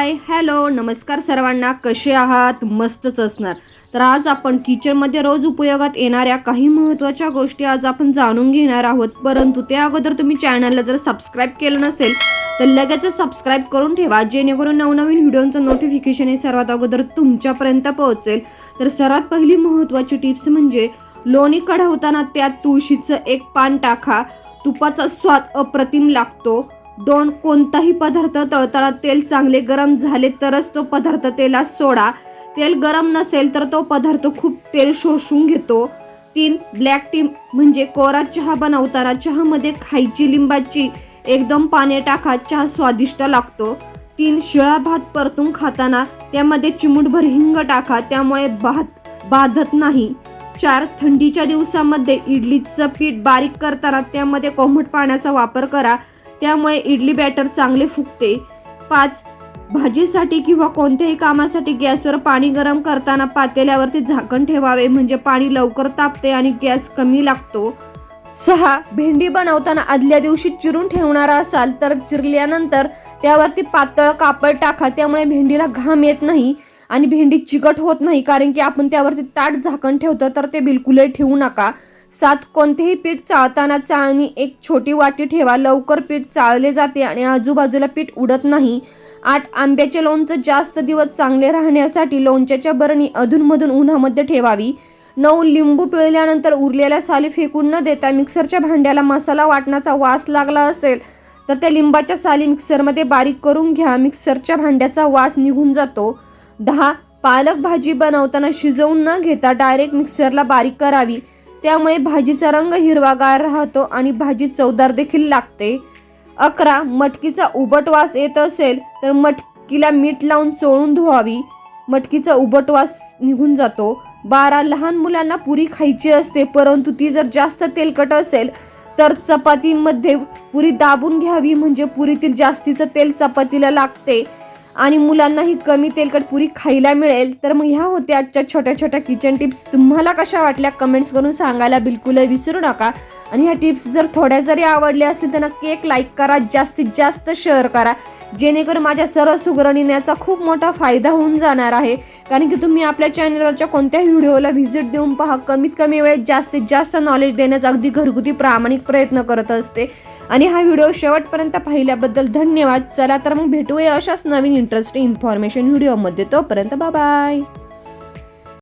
Hi hello नमस्कार सर्वांना. कसे आहात? मस्तच असणार. तर आज आपण किचनमध्ये रोज उपयोगात येणाऱ्या काही महत्त्वाच्या गोष्टी आज आपण जाणून घेणार आहोत. परंतु त्या अगोदर तुम्ही चॅनलला जर सबस्क्राईब केलं नसेल तर लगेच सबस्क्राईब करून ठेवा जेणेकरून नवनवीन व्हिडिओचं नोटिफिकेशन हे सर्वात अगोदर तुमच्यापर्यंत पोहोचेल. तर सर्वात पहिली महत्त्वाची टिप्स म्हणजे लोणी कढवताना त्यात तुळशीचं एक पान टाका. तुपाचा स्वाद अप्रतिम लागतो. दोन कोणताही पदार्थ तळताना तेल चांगले गरम झाले तरच तो पदार्थ तेलात सोडा. तेल गरम नसेल तर तो पदार्थ खूप तेल शोषून घेतो. तीन ब्लॅक टी म्हणजे कोरा चहा बनवताना चहामध्ये खायची लिंबाची एकदम पाने टाका चहा स्वादिष्ट लागतो. तीन शिळा भात परतून खाताना त्यामध्ये चिमूटभर हिंग टाका त्यामुळे भात बाधत नाही. चार थंडीच्या दिवसामध्ये इडलीचं पीठ बारीक करताना त्यामध्ये कोमट पाण्याचा वापर करा. त्यामुळे इडली बॅटर चांगले फुगते. पाच भाजीसाठी किंवा कोणत्याही कामासाठी गॅसवर पाणी गरम करताना पातेल्यावरती झाकण ठेवावे म्हणजे पाणी लवकर तापते आणि गॅस कमी लागतो. सहा भेंडी बनवताना आदल्या दिवशी चिरून ठेवणारा असाल तर चिरल्यानंतर त्यावरती पातळ कापड टाका त्यामुळे भेंडीला घाम येत नाही आणि भेंडी चिकट होत नाही कारण की आपण त्यावरती ताट झाकण ठेवतो तर ते बिलकुलही ठेवू नका. सात कोणतेही पीठ चाळताना चाळणी एक छोटी वाटी ठेवा. लवकर पीठ चाळले जाते आणि आजूबाजूला पीठ उडत नाही. आठ आंब्याचे लोणचं जास्त दिवस चांगले राहण्यासाठी लोणच्याच्या बरणी अधूनमधून उन्हामध्ये ठेवावी. नऊ लिंबू पिळल्यानंतर उरलेल्या साली फेकून न देता मिक्सरच्या भांड्याला मसाला वाटण्याचा वास लागला असेल तर त्या लिंबाच्या साली मिक्सरमध्ये बारीक करून घ्या. मिक्सरच्या भांड्याचा वास निघून जातो. दहा पालक भाजी बनवताना शिजवून न घेता डायरेक्ट मिक्सरला बारीक करावी. त्यामुळे भाजीचा रंग हिरवागार राहतो आणि भाजी चवदार देखील लागते. अकरा मटकीचा उबट वास येत असेल तर मटकीला मीठ लावून चोळून धुवावी. मटकीचा उबट वास निघून जातो. बारा लहान मुलांना पुरी खायची असते परंतु ती जर जास्त तेलकट असेल तर चपातीमध्ये पुरी दाबून घ्यावी म्हणजे पुरीतील जास्तीचं तेल चपातीला लागते. आणि मुलांनाही कमी तेलकट पुरी खायला मिळेल. तर मग ह्या होत्या आजच्या छोट्या छोट्या किचन टिप्स तुम्हाला कशा वाटल्या कमेंट्स करून सांगायला बिलकुलही विसरू नका. आणि ह्या टिप्स जर थोड्या जरी आवडल्या असतील तर नक्की एक लाईक करा जास्तीत जास्त शेअर करा. जेणेकरून माझ्या सर्व सुगरणीण्याचा खूप मोठा फायदा होऊन जाणार आहे. कारण की तुम्ही आपल्या चॅनलवरच्या कोणत्याही व्हिडिओला व्हिजिट देऊन पहा. कमीत कमी वेळेत जास्तीत जास्त नॉलेज देण्याचा अगदी घरगुती प्रामाणिक प्रयत्न करत असते. आणि हा व्हिडिओ शेवटपर्यंत पाहिल्याबद्दल धन्यवाद. चला तर मग भेटूया अशाच नवीन इंटरेस्टिंग इन्फॉर्मेशन व्हिडिओमध्ये तोपर्यंत बाय